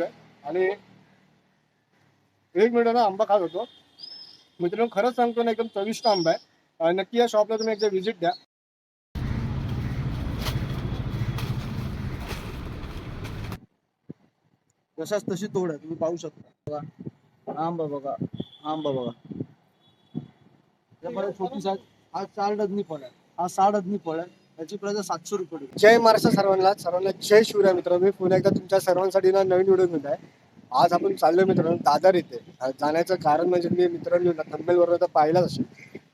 बसलोय आणि एक मिनिट ना आंबा खात होतो. मित्रांनो खरंच सांगतो ना एकदम चविष्ट आंबा आहे. नक्की या शॉपला तुम्ही एकदा व्हिजिट द्या. जशाच तशी तोड आहे तुम्ही पाहू शकता. बघा आंबा बघा आंबा बघा. छोटी साईज हा चार डझनी फळ आहे. हा सहा डझनी फळ आहे. याची प्राइस सातशे रुपये जय महाराष्ट्र सर्वांना. सर्वांना जय शिवराय मित्र मी पुन्हा एकदा तुमच्या सर्वांसाठी ना नवीन व्हिडिओ घेऊन आहे. आज आपण चाललोय मित्रांनो दादर येथे. जाण्याचं कारण म्हणजे मी मित्रांनो थंबेलवर तर पाहिलाच असेल.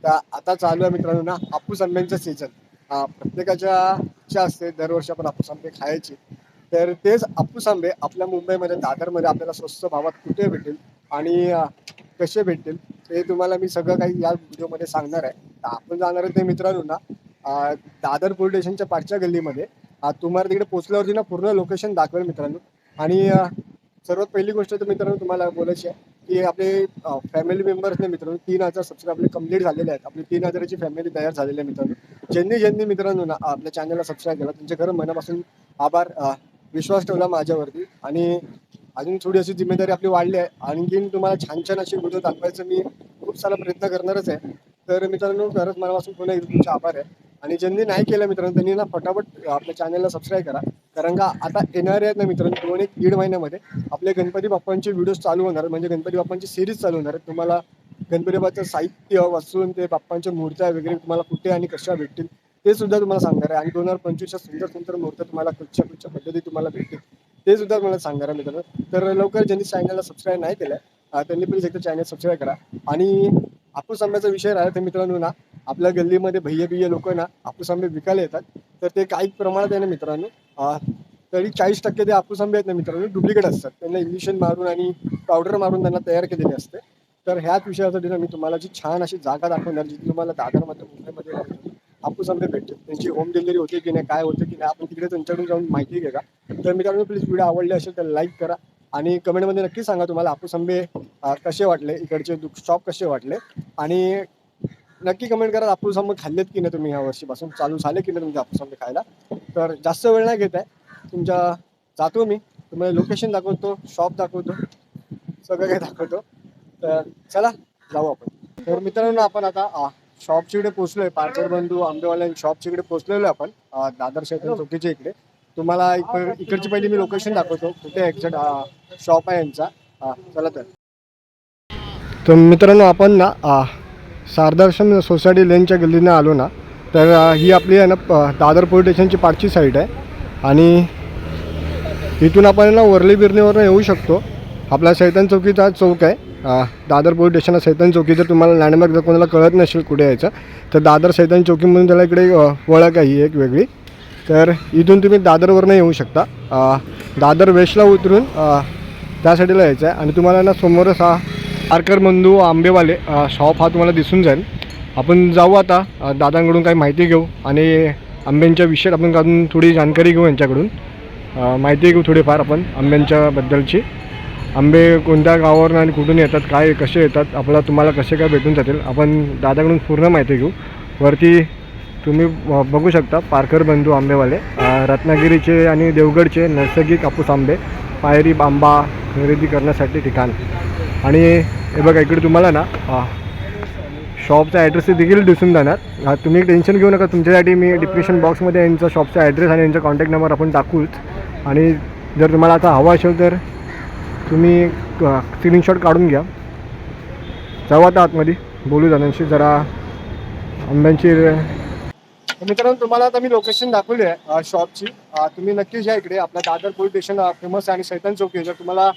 तर आता चालू आहे मित्रांनो ना हापूस आंब्यांचं सीझन प्रत्येकाच्या इच्छा असते दरवर्षी आपण हापूस आंबे खायची. तर तेच हापूस आंबे आपल्या मुंबईमध्ये दादरमध्ये आपल्याला स्वस्त भावात कुठे भेटेल आणि कसे भेटतील ते तुम्हाला मी सगळं काही या व्हिडिओमध्ये सांगणार आहे. तर आपण जाणार आहे ते मित्रांनो ना दादर पोलीस स्टेशनच्या पाठच्या गल्लीमध्ये तुम्हाला तिकडे पोचल्यावरती ना पूर्ण लोकेशन दाखवेल मित्रांनो. आणि सर्वात पहिली गोष्ट तर मित्रांनो तुम्हाला बोलायची आहे की आपले फॅमिली मेंबर्सने मित्रांनो तीन हजार सबस्क्राईब आपले कंप्लीट झालेले आहेत. आपली तीन हजाराची फॅमिली तयार झालेली आहे मित्रांनो. ज्यांनी ज्यांनी मित्रांनो ना आपल्या चॅनलला सबस्क्राईब केला त्यांच्या खरं मनापासून आभार विश्वास ठेवला माझ्यावरती. आणि अजून थोडी अशी जिम्मेदारी आपली वाढली आहे. आणखीन तुम्हाला छान छान अशी व्हिडिओ दाखवायचं मी खूप सारा प्रयत्न करणारच आहे. तर मित्रांनो खरंच मनापासून पुन्हा एकदा तुमचे आभार आहे. आणि ज्यांनी नाही केलं मित्रांनो त्यांनी ना फटाफट आपल्या चॅनलला सबस्क्राईब करा. कारण का आता येणारे आहेत ना मित्रांनो दोन एक दीड महिन्यामध्ये आपले गणपती बाप्पांचे व्हिडिओज चालू होणार आहेत. म्हणजे गणपती बाप्पांची सिरीज चालू होणार आहे तुम्हाला गणपती बाप्पाचं साहित्य वाचून ते बाप्पांच्या मूर्त्या वगैरे तुम्हाला कुठे आणि कशा भेटतील ते सुद्धा तुम्हाला सांगणार आहे. आणि दोन हजार पंचवीसच्या सुंदर सुंदर मूर्त्या तुम्हाला कुठच्या कुठच्या पद्धती तुम्हाला भेटतील ते सुद्धा तुम्हाला सांगणार आहे मित्रांनो. तर लवकर ज्यांनी चॅनलला सबस्क्राईब नाही केलं त्यांनी प्लीज एकदा चॅनल सबस्क्राईब करा. आणि आपूस आंब्याचा विषय राहिला तर मित्रांनो ना आपल्या गल्लीमध्ये भैया बिय्य लोक ना हापूस आंबे विकायला येतात. तर ते काही प्रमाणात आहे ना मित्रांनो. तरी चाळीस टक्के ते हापूस आंबे आहेत ना मित्रांनो डुप्लिकेट असतात. त्यांना इंजेक्शन मारून आणि पावडर मारून त्यांना तयार केलेले असते. तर ह्याच विषयासाठी ना मी तुम्हाला जी छान अशी जागा दाखवणार जिथे तुम्हाला दादरमध्ये मुंबईमध्ये हापूस आंबे भेटतील. त्यांची होम डिलिव्हरी होते की नाही काय होते की नाही आपण तिकडे त्यांच्याकडून जाऊन माहिती घ्या तर मित्रांनो प्लीज व्हिडिओ आवडले असेल तर लाईक करा आणि कमेंटमध्ये नक्की सांगा तुम्हाला हापूस आंबे कसे वाटले इकडचे शॉप कसे वाटले आणि नक्की कमेंट करा आपूस आंबे खाल्लेत की नाही तुम्ही ह्या वर्षीपासून? चालू झाले की नाही तुमचे आपूस आंबे खायला? तर जास्त वेळ नाही घेत आहे. तुमच्या जातो मी. तुम्हाला लोकेशन दाखवतो शॉप दाखवतो सगळं काही दाखवतो. तर चला जाऊ आपण. तर मित्रांनो आपण आता शॉपच्या इकडे पोचलोय पार्कर बंधू आंबेवाल्या शॉपच्या इकडे पोहोचलेलो आपण. दादर शैतन चौकीच्या इकडे. तुम्हाला इकडची पहिली मी लोकेशन दाखवतो. कुठे एक्झॅक्ट शॉप आहे यांचा. चला तर. मित्रांनो आपण ना शारदाश्रम सोसायटी लेनच्या गल्लीनं आलो ना तर ही आपली आहे ना दादर पोलीस स्टेशनची पाठची साईड आहे. आणि इथून आपण ना वरली बिर्नीवरनं येऊ शकतो. आपला सैतान चौकीचा चौक आहे. दादर पोलीस स्टेशनला सैतान चौकी जर तुम्हाला लँडमार्क जर कोणाला कळत नसेल कुठे यायचं तर दादर सैतान चौकीमधून त्याला इकडे ओळख वळख आहे ही एक वेगळी. तर इथून तुम्ही दादरवरनं येऊ शकता. दादर वेस्टला उतरून त्यासाठीला त्या साईडला यायचं आहे. आणि तुम्हाला ना समोरच हा आरकर बंधू आंबेवाले शॉप हा तुम्हाला दिसून जाईल. आपण जाऊ आता दादांकडून काही माहिती घेऊ आणि आंब्यांच्या विषयात आपण काढून थोडी जानकारी घेऊ यांच्याकडून. माहिती घेऊ थोडीफार आपण आंब्यांच्या बद्दलची. आंबे कोणत्या गावावरून आणि कुठून येतात काय कसे येतात आपल्याला तुम्हाला कसे काय भेटून जातील आपण दादाकडून पूर्ण माहिती घेऊ. वरती तुम्ही ब- बघू शकता पारकर बंधू आंबेवाले रत्नागिरीचे आणि देवगडचे नैसर्गिक कापूस आंबे पायरी बांबा खरेदी करण्यासाठी ठिकाण. आणि हे बघा इकडे तुम्हाला ना शॉपचा ॲड्रेस देखील दिसून जाणार. तुम्ही टेन्शन घेऊ नका तुमच्यासाठी मी डिस्क्रिप्शन बॉक्समध्ये यांचा शॉपचा ॲड्रेस आणि यांचा कॉन्टॅक्ट नंबर आपण टाकूच. आणि जर तुम्हाला आता हवा असेल तर तुम्ही स्क्रीनशॉट काढून घ्या. जाऊ आता आतमध्ये बोलू जाण्याशी जरा आंब्यांची मित्रांनो तुम्हाला आता मी लोकेशन दाखवली आहे शॉपची तुम्ही नक्कीच या इकडे. आपला दादर पोलीस स्टेशन फेमस आहे आणि सैतान चौकी आहे. जर तुम्हाला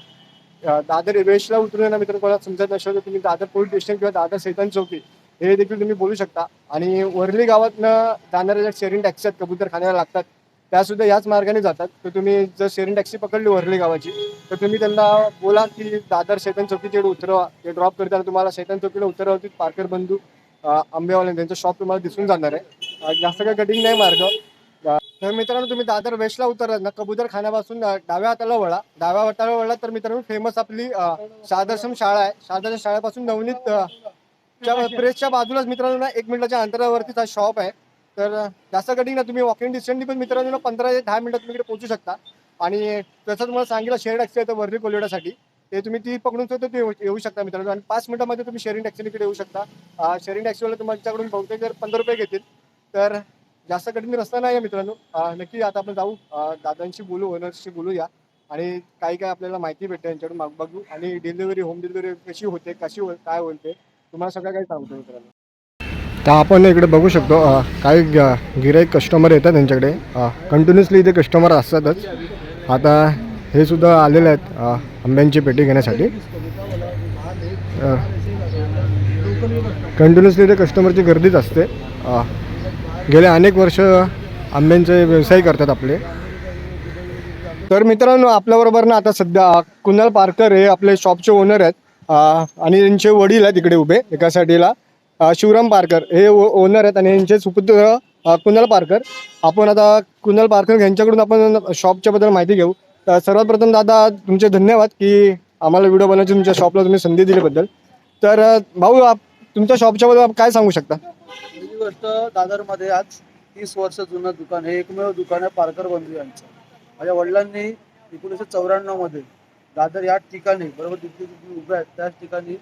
दादर वेस्टला उतरून ना मित्र कोणाला समजत नसेल तर तुम्ही दादर पोलीस स्टेशन किंवा दादर सैतान चौकी हे देखील तुम्ही बोलू शकता. आणि वरली गावातनं जाणाऱ्या ज्या शेअरिंग टॅक्सी आहेत कबूतर खाण्याला लागतात त्या सुद्धा याच मार्गाने जातात. तर तुम्ही जर शेअरिंग टॅक्सी पकडली वरली गावाची तर तुम्ही त्यांना बोला की दादर शैतान चौकीचे उतरवा ते ड्रॉप करताना तुम्हाला शैतान चौकीला उतरवतील पारकर बंधू आंबेवाले त्यांचं शॉप तुम्हाला दिसून जाणार आहे. जास्त काही कटिंग नाही मार्ग. तर मित्रांनो तुम्ही दादर वेस्टला उतरलात ना कबूतर खाण्यापासून डाव्या हाताला वळा. डाव्या हाताला वळला तर मित्रांनो फेमस आपली अ, शाळा आहे. शारदाश्रम शाळेपासून नवनीत च्या प्रेसच्या बाजूलाच मित्रांनो ना एक मिनिटाच्या अंतरावरतीच हा शॉप आहे. तर जास्त कधी ना तुम्ही वॉकिंग डिस्टन्सनी पण मित्रांनो ना पंधरा ते दहा मिनिटात तुम्ही इकडे पोहोचू शकता. आणि तसं तुम्हाला सांगितलं शेअर टॅक्सी येतं वर्धी कोलिडासाठी ते तुम्ही ती पकडून सुद्धा ते येऊ- शकता मित्रांनो. आणि पाच मिनिटामध्ये तुम्ही शेअरिंग टॅक्सी इकडे येऊ शकता. शेअरिंग टॅक्सीवाला तुमच्याकडून बहुतेक जर पंधरा रुपये घेतील तर जास्त कठीण रस्ता नाही आहे मित्रांनो. नक्की आता आपण जाऊ. दादांशी बोलू ओनर्सशी बोलूया. आणि काही काय आपल्याला माहिती भेटते यांच्याकडून बघू. आणि डिलिव्हरी होम डिलिव्हरी कशी होते कशी होईल काय होते तुम्हाला सगळं काही सांगतो मित्रांनो. तर आपण इकडे बघू शकतो काही गिराईक कस्टमर येतात त्यांच्याकडे कंटिन्युअसली इथे कस्टमर असतातच. आता हे सुद्धा आलेले आहेत आंब्यांची पेटी घेण्यासाठी. कंटिन्युअसली इथे कस्टमरची गर्दीच असते. गेले अनेक वर्ष आंब्यांचे व्यवसाय करतात आपले. तर मित्रांनो आपल्याबरोबर ना आता सध्या कुणाल पारकर हे आपले शॉपचे ओनर आहेत. आणि त्यांचे वडील आहेत इकडे उभे एका साईडला शिवराम पारकर हे ओनर आहेत आणि यांचे सुपुत्र कुणाल पारकर. आपण आता कुणाल पारकर यांच्याकडून आपण शॉपच्या बद्दल माहिती घेऊ. तर सर्वात प्रथम दादा तुमचे धन्यवाद की आम्हाला व्हिडिओ बनवायची तुमच्या शॉपला तुम्ही संधी दिल्याबद्दल तर भाऊ आप तुमच्या शॉपच्याबद्दल काय सांगू शकता? गोष्ट दादरमध्ये आज तीस वर्ष जुनं दुकान हे एकमेव दुकान आहे पारकर बंधू यांचं. माझ्या वडिलांनी एकोणीसशे चौऱ्याण्णवमध्ये दादर या ठिकाणी बरोबर जिथे उभे आहेत त्याच ठिकाणी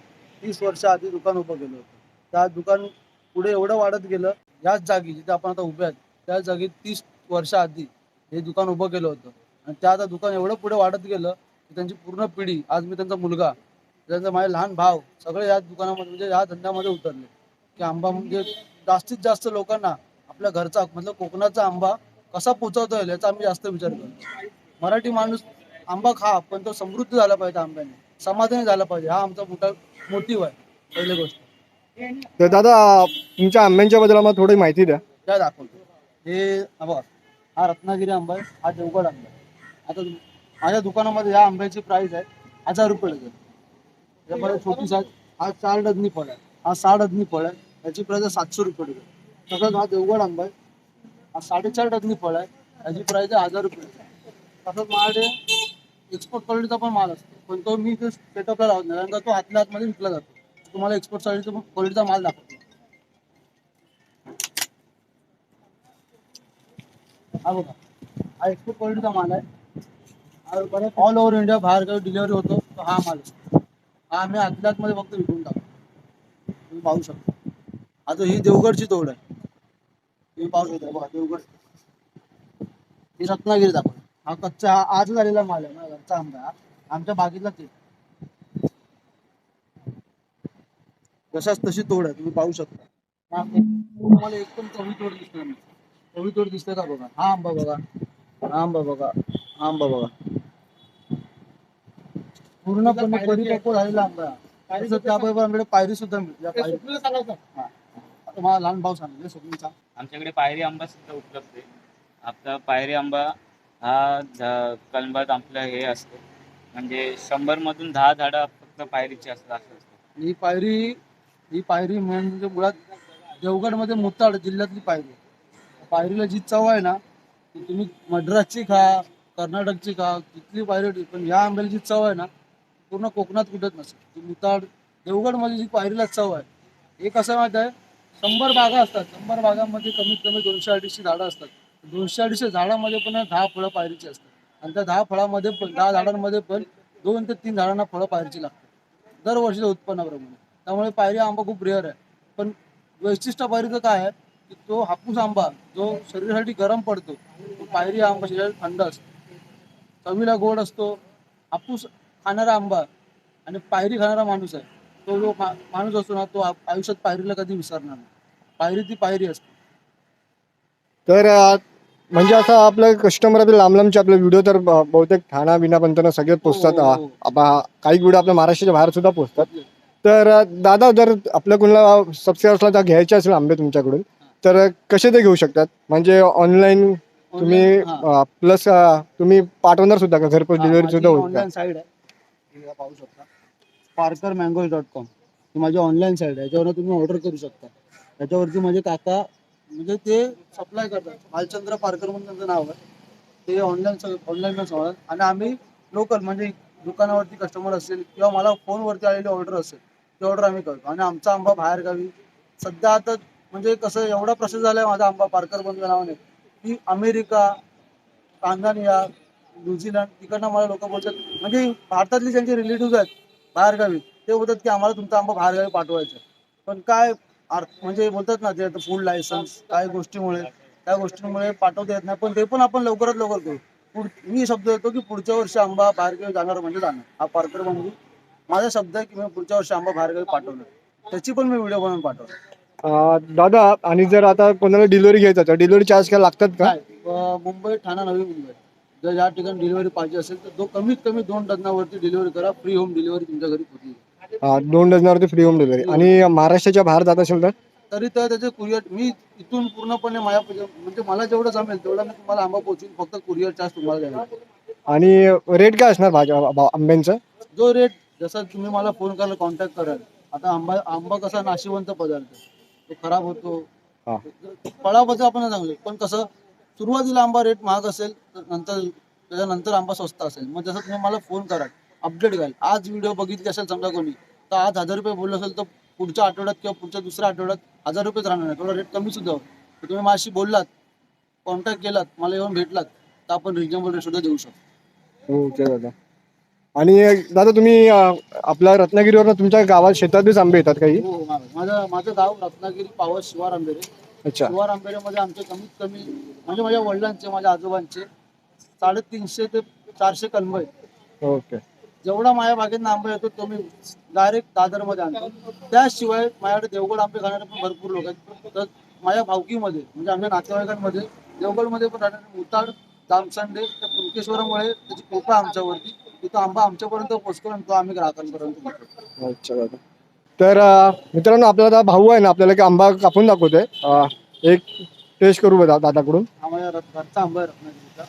तीस वर्ष आधी दुकान उभं केलं होतं. त्या दुकान पुढे एवढं वाढत गेलं याच जागी जिथे आपण आता उभे आहेत त्या जागी तीस वर्ष आधी हे दुकान उभं केलं होतं. आणि त्या आता दुकान एवढं पुढे वाढत गेलं की त्यांची पूर्ण पिढी आज मी त्यांचा मुलगा त्यांचा माझे लहान भाव सगळे या दुकानामध्ये म्हणजे या धंद्यामध्ये उतरले. की आंबा म्हणजे जास्तीत जास्त लोकांना आपल्या घरचा मतलब कोकणाचा आंबा कसा पोचवता येईल याचा आम्ही जास्त विचार करतो. मराठी माणूस आंबा खा पण तो समृद्ध झाला पाहिजे आंब्याने. समाधानी झाला पाहिजे. हा आमचा मोठा मोटिव्ह आहे पहिली गोष्ट. तर दादा तुमच्या आंब्यांच्या बद्दल आम्हाला थोडी माहिती द्या. त्या दाखवतो. हे बघा हा रत्नागिरी आंबा आहे हा देवगड आंबा आहे. आता माझ्या दुकानामध्ये या आंब्याची प्राइस आहे हजार रुपये छोटी साईज हा चार डझनी फळ आहे. हा सहा डझनी फळ आहे. याची प्राइस आहे सातशे रुपये डझन तसंच हा देवगड आंबा आहे. हा साडेचार टक्के फळ आहे. याची प्राइस आहे हजार रुपये. तसंच माझ्याकडे एक्सपोर्ट क्वालिटीचा पण माल असतो. पण तो मी ते सेटअपला लावत नाही कारण का तो आतल्या आतमध्ये विकला जातो. तुम्हाला एक्सपोर्ट क्वालिटीचा क्वालिटीचा माल दाखवतो. हा बघा. हा एक्सपोर्ट क्वालिटीचा माल आहे. हा ऑल ओव्हर इंडिया बाहेर काही डिलिव्हरी होतो तो हा माल असतो हा आम्ही आतल्या आतमध्ये फक्त विकून टाकतो. तुम्ही पाहू शकता. आता ही देवगडची तोड आहे. तुम्ही पाहू शकता बघा देवगड. ही रत्नागिरी दाखव हा कच्चा हा आज झालेला माल आहे ना घरचा आंबा. आमच्या बागेतला ते. जशाच तशी तोड आहे तुम्ही पाहू शकता. तुम्हाला एकदम चवी तोड दिसते चवी तोड दिसते का बघा? हा आंबा बघा. हा आंबा बघा. हा आंबा बघा. पूर्णपणे परिपक्व झालेला आंबा त्याबरोबर आमच्याकडे पायरी सुद्धा मिळते. आता मला लहान भाऊ सांगितले स्वप्नीचा आमच्याकडे पायरी आंबा सुद्धा उपलब्ध आहे. आपला पायरी आंबा हा ध- कलमात आपलं हे असतो. म्हणजे शंभर मधून दहा झाडं फक्त पायरीची असतात असं असतं. ही पायरी ही पायरी म्हणजे मुळात देवगडमध्ये मुताड जिल्ह्यातली पायरी आहे. पायरीला जी चव आहे ना ती तुम्ही मद्रासची खा कर्नाटकची खा तिथली पायरी पण या आंब्याला जी चव आहे ना पूर्ण कोकणात कुठेच नसेल ती मुताड देवगडमध्ये जी पायरीला चव आहे एक असं माहीत आहे शंभर बागा असतात. शंभर बागांमध्ये कमीत कमी दोनशे अडीचशे झाडं असतात. दोनशे अडीचशे झाडामध्ये पण दहा फळं पायरीची असतात. आणि त्या दहा फळामध्ये पण दहा झाडांमध्ये पण दोन ते तीन झाडांना फळं पायरीची लागतात. दरवर्षीच्या उत्पन्नाप्रमाणे त्यामुळे पायरी आंबा खूप रेअर आहे. पण वैशिष्ट्य पायरीचं काय आहे? की तो हापूस आंबा जो शरीरासाठी गरम पडतो तो पायरी आंबा शरीरात थंड असतो. चवीला गोड असतो. हापूस खाणारा आंबा आणि पायरी खाणारा माणूस आहे. तो जो मा- माणूस असतो ना तो आयुष्यात पायरीला कधी विसरणार नाही. पायरी ती पायरी असते. तर अ, म्हणजे असं आपलं कस्टमर आपले लांब लांबचे आपले व्हिडिओ तर ब- बहुतेक ठाणा विना पंतना सगळे पोचतात. हो, हो. काही व्हिडिओ आपल्या महाराष्ट्राच्या बाहेर सुद्धा पोचतात. तर अ, दादा जर आपल्या कोणाला सबस्क्राईबर्सला जर घ्यायचे असेल आंबे तुमच्याकडून तर कसे ते घेऊ शकतात? म्हणजे ऑनलाईन तुम्ही हा. प्लस तुम्ही पाठवणार सुद्धा का? घरपोच डिलिव्हरी सुद्धा होईल का? ऑनलाईन साईड आहे. हे पाहू शकता. पार्कर मँगोज डॉट कॉम ही माझी ऑनलाईन साईड आहे याच्यावर तुम्ही ऑर्डर करू शकता. त्याच्यावरती माझे काका म्हणजे ते सप्लाय करतात. भालचंद्र पारकर म्हणून त्यांचं नाव आहे. ते ऑनलाईन ऑनलाईन सांगतात आणि आम्ही लोकल म्हणजे दुकानावरती कस्टमर असेल किंवा मला फोनवरती आलेली ऑर्डर असेल ती ऑर्डर आम्ही करतो. आणि आमचा आंबा बाहेर गावी. सध्या आता म्हणजे कसं एवढा प्रोसेस झालाय माझा आंबा पारकर बंधू नावाने की अमेरिका तांझानिया न्यूझीलंड तिकडनं मला लोक बोलतात. म्हणजे भारतातली ज्यांचे रिलेटिव्ह आहेत बाहेरगावी ते बोलतात की आम्हाला तुमचा आंबा बाहेरगावी पाठवायचा. पण काय म्हणजे बोलतात ना ते फूड लायसन्स काय गोष्टीमुळे त्या गोष्टींमुळे पाठवता येत नाही. पण ते पण आपण लवकरात लवकर करू. मी शब्द देतो की पुढच्या वर्षी आंबा बाहेरगावी जाणार म्हणजे जाणार. हा पारकर बंधू माझा शब्द आहे की मी पुढच्या वर्षी आंबा बाहेरगावी पाठवणार. त्याची पण मी व्हिडिओ बनवून पाठवणार. अं, दादा आणि जर आता कोणाला डिलिव्हरी घ्यायचं तर डिलिव्हरी चार्ज काय लागतात का? मुंबई ठाणा नवी मुंबई. जर या ठिकाणी डिलिव्हरी पाहिजे असेल तर दो कमीत कमी दोन डझनावरती डिलिव्हरी करा. फ्री होम डिलिव्हरी तुमच्या घरी होती दोन डझनावरती फ्री होम डिलिव्हरी आणि महाराष्ट्राच्या बाहेर जात असेल तर? तरी तर त्याचे कुरिअर मी इथून पूर्णपणे माझ्या म्हणजे मला जेवढं जमेल तेवढं मी तुम्हाला आंबा पोहोचून फक्त कुरिअर चार्ज तुम्हाला देणार आणि रेट काय असणार भाज्या भा- आंब्यांचं? जो रेट जसा तुम्ही मला फोन करायला कॉन्टॅक्ट कराल आता आंबा आंबा कसा नाशिवंत पदार्थ आहे. तो खराब होतो. हा. फळाबद्दल आपण नाही सांगू शकत. पण कसं सुरुवातीला आंबा रेट महाग असेल तर नंतर त्याच्यानंतर आंबा स्वस्त असेल. मग जसं तुम्ही मला फोन कराल अपडेट घ्याल. आज व्हिडिओ बघितली असेल समजा कोणी तर आज हजार रुपये बोललं असेल तर पुढच्या आठवड्यात किंवा पुढच्या दुसऱ्या आठवड्यात हजार रुपयेच राहणार नाही. थोडा रेट कमी सुद्धा तर तुम्ही माझ्याशी बोललात कॉन्टॅक्ट केलात मला येऊन भेटलात तर आपण रिजनेबल रेट सुद्धा देऊ शकतो. हो ते दादा. आणि दादा तुम्ही आपल्या रत्नागिरीवर तुमच्या गावात शेतातच आंबे येतात काही? हो मा- माझं माझं गाव रत्नागिरी पावस शिवार आंबेरे. अच्छा. शिवार आंबेरेमध्ये आमचे कमीत कमी म्हणजे माझ्या वडिलांचे माझ्या आजोबांचे साडेतीनशे ते चारशे कलम आहेत. ओके. जेवढा माझ्या बागेत आंबा येतो तो मी डायरेक्ट दादरमध्ये आणतो. त्याशिवाय माझ्याकडे देवगड आंबे खाणारे पण भरपूर लोक आहेत. तर माझ्या भावकीमध्ये म्हणजे आमच्या नातेवाईकांमध्ये देवगडमध्ये पण राहणारे मुताड जामसंडे त्या कुणकेश्वरामुळे त्याची कृपा आमच्यावरती. तिथं आंबा आमच्यापर्यंत पोचतो आणि तो आम्ही ग्राहकांपर्यंत अच्छा दादा. तर मित्रांनो आपला आता भाऊ आहे ना आपल्याला की आंबा कापून दाखवतोय. अं, एक टेस्ट करू बघा दादाकडून. हा माझ्या रथ- घरचा आंबा आहे रत्नागिरीचा.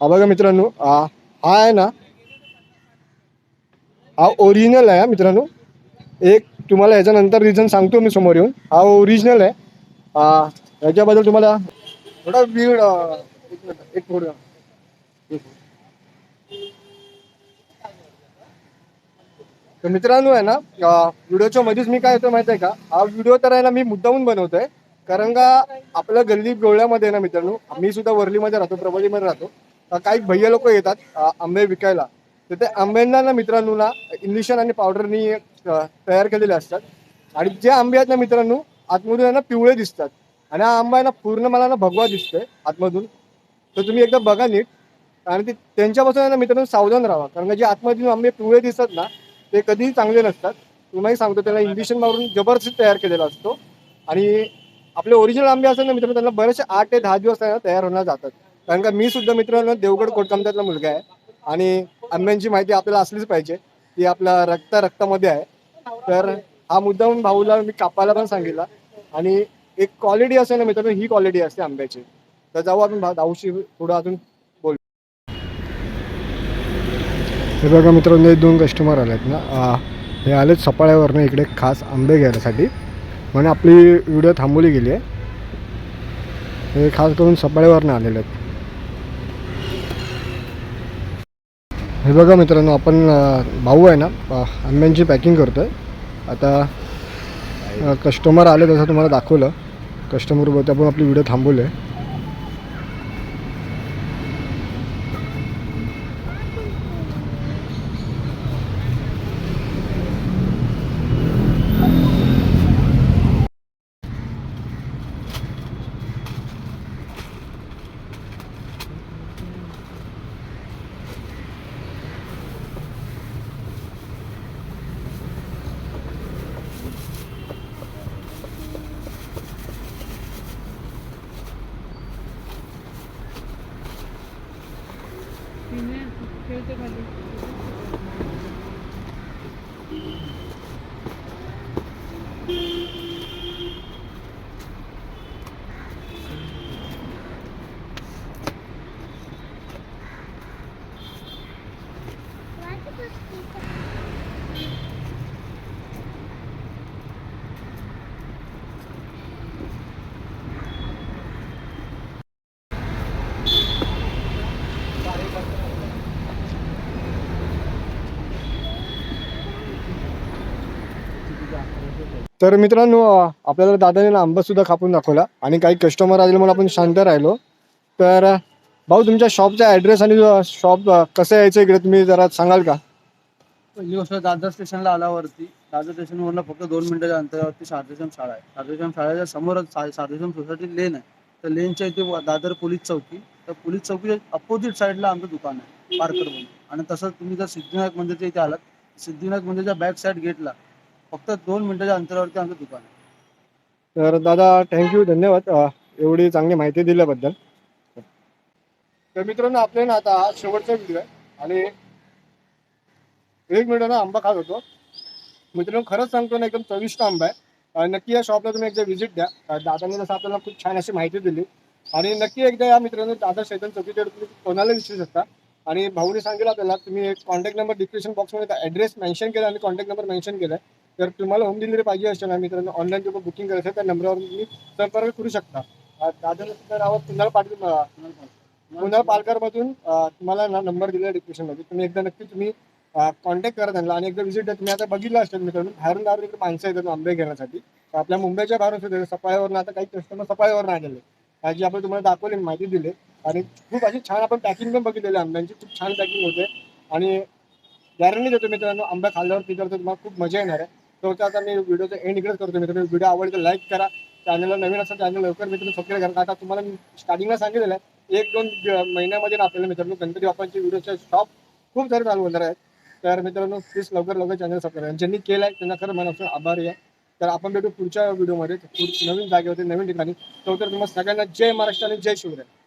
हा बघा मित्रांनो हा हा आहे ना हा ओरिजिनल आहे हा मित्रांनो. एक तुम्हाला याच्यानंतर रिझन सांगतो मी समोर येऊन. हा ओरिजिनल आहे. याच्याबद्दल तुम्हाला थोडा वेळ एक मिनिट एक थोडं. तर मित्रांनो आहे ना व्हिडिओच्या मध्येच मी काय होतं माहिती आहे का? हा व्हिडिओ तर आहे ना मी मुद्दामून बनवतोय. कारण का आपल्या गल्ली गोळ्यामध्ये ना मित्रांनो मी सुद्धा वर्लीमध्ये राहतो प्रबलीमध्ये राहतो. काही भैया लोक येतात आंबे विकायला. तर ते आंब्यांना ना मित्रांनो ना इंजेक्शन आणि पावडरनी तयार केलेले असतात. आणि जे आंबे आहेत ना मित्रांनो आतमधून आहे ना पिवळे दिसतात. आणि हा आंबा आहे ना पूर्ण मला ना भगवा दिसतोय आतमधून. तर तुम्ही एकदा बघा नीट. आणि ते त्यांच्यापासून आहे ना मित्रांनो सावधान राहा कारण का जे आतमधून आंबे पिवळे दिसतात ना ते कधीही चांगले नसतात. तुम्हाला सांगतो त्याला इंजेक्शन मारून जबरदस्त तयार केलेला असतो. आणि आपले ओरिजिनल आंबे असतात ना मित्रांनो त्यांना बरेचसे आठ ते दहा दिवस तयार होणार जातात. कारण का मी सुद्धा मित्रांनो देवगड कोटकामत्यातला मुलगा आहे. आणि आंब्यांची माहिती आपल्याला असलीच पाहिजे. ती आपल्या रक्त रक्तामध्ये आहे. तर हा मुद्दा म्हणून भाऊला मी कापायला पण सांगितला. आणि एक क्वालिटी असेल ना मित्रांनो ही क्वालिटी असते आंब्याची. तर जाऊ आपण दाऊशी भाऊशी अजून बोल. हे बघा मित्रांनो हे दोन कस्टमर आलेत ना. हे आलेत सपाळ्यावरनं इकडे खास आंबे घ्यायसाठी. म्हणून आपली व्हिडिओ थांबवली गेली आहे. हे खास करून सपाळ्यावरनं आलेले आहेत. हे बघा मित्रांनो आपण भाऊ आहे ना आंब्यांची पॅकिंग करतो आहे आता कस्टमर आले तसं तुम्हाला दाखवलं. कस्टमरबरोबर आपण आपली व्हिडिओ थांबवले तर मित्रांनो आपल्याला दादाने आंबा सुद्धा कापून दाखवला आणि काही कस्टमर आले म्हणून आपण शांत राहिलो. तर भाऊ तुमच्या शॉपचा ॲड्रेस आणि शॉप कसं यायचं इकडे तुम्ही जरा सांगाल का? पहिली गोष्ट दादर स्टेशनला आल्यावरती दादर स्टेशनवरनं फक्त दोन मिनिटाच्या अंतरावरती शारदेश्याम शाळा आहे. शारदेश्याम शाळेच्या समोरच शारदेश्याम सोसायटी लेन आहे. तर लेनच्या इथे दादर पोलीस चौकी. तर पोलीस चौकीच्या अपोजिट साईडला आमचं दुकान आहे पार्कर म्हणून. आणि तसंच तुम्ही जर सिद्धिविनायक मंदिरच्या इथे आलात सिद्धिविनायक मंदिरच्या बॅक साईड गेटला फक्त दोन मिनिटाच्या अंतरावरती आमचं दुकान आहे. तर दादा थँक्यू धन्यवाद. अं, एवढी चांगली माहिती दिल्याबद्दल. तर मित्रांनो आपले ना आता हा शेवटचा व्हिडिओ आहे. आणि एक मिनिट ना आंबा खात होतो. मित्रांनो खरंच सांगतो ना एकदम चविष्ट आंबा आहे. अं, नक्की या शॉपला तुम्ही एकदा व्हिजिट द्या. अं, दादांनी जसं आपल्याला खूप छान अशी माहिती दिली. आणि नक्की एकदा या मित्रांनो दादा शैतन चौकीकडे तुम्ही कोणाला विचारू शकता. आणि भाऊने सांगितलं आपल्याला तुम्ही कॉन्टॅक्ट नंबर डिस्क्रिप्शन बॉक्समध्ये ॲड्रेस मेन्शन केला आणि कॉन्टॅक्ट नंबर मेन्शन केला. तर तुम्हाला होम डिलिव्हरी पाहिजे असेल ना मित्रांनो ऑनलाईन तुम्ही बुकिंग करायचं असेल, त्या नंबरवर तुम्ही संपर्क करू शकता. अं, दादाचं सुद्धा नाव पुन्हा पाटील अं, तुम्हाला ना नंबर दिला डिस्क्रिप्शनमध्ये तुम्ही एकदा नक्की तुम्ही कॉन्टॅक्ट करा त्यांना आणि एकदा व्हिजिट द्या. तुम्ही आता बघितलं असेल मित्रांनो बाहेरून बाहेरून इकडे माणसं येतात आंबे घेण्यासाठी. आपल्या मुंबईच्या बाहेरून सुद्धा सफाईवरून आता काही कस्टमर सफाईवरून आलेले जी आपण तुम्हाला दाखवली माहिती दिली. आणि खूप अशी छान आपण पॅकिंग पण बघितलेली आंब्यांची. खूप छान पॅकिंग होते. आणि गॅरंटी देतो मित्रांनो आंबा खाल्ल्यावर तर तुम्हाला खूप मजा येणार आहे. तर आता मी व्हिडिओचं एंड इकडेच करतो मित्रांनो. व्हिडिओ आवडतो लाईक करा. चॅनलला नवीन असेल चॅनल लवकर मित्रांनो सबस्क्राईब करा. आता तुम्हाला मी स्टार्टिंगला सांगितलेलं आहे एक दोन महिन्यामध्ये आपल्याला मित्रांनो गणपती बाप्पांचे व्हिडिओचे स्टॉप खूप सारे चालू होणार आहेत. तर मित्रांनो प्लीज लवकर लवकर चॅनल सबस्क्राईब करा. ज्यांनी केलं आहे त्यांना खरं मनापासून आभारी आहे. तर आपण भेटू पुढच्या व्हिडिओमध्ये पुढ- नवीन जागेवरती नवीन ठिकाणी. तर तुम्हाला सगळ्यांना जय महाराष्ट्र आणि जय शिवराय.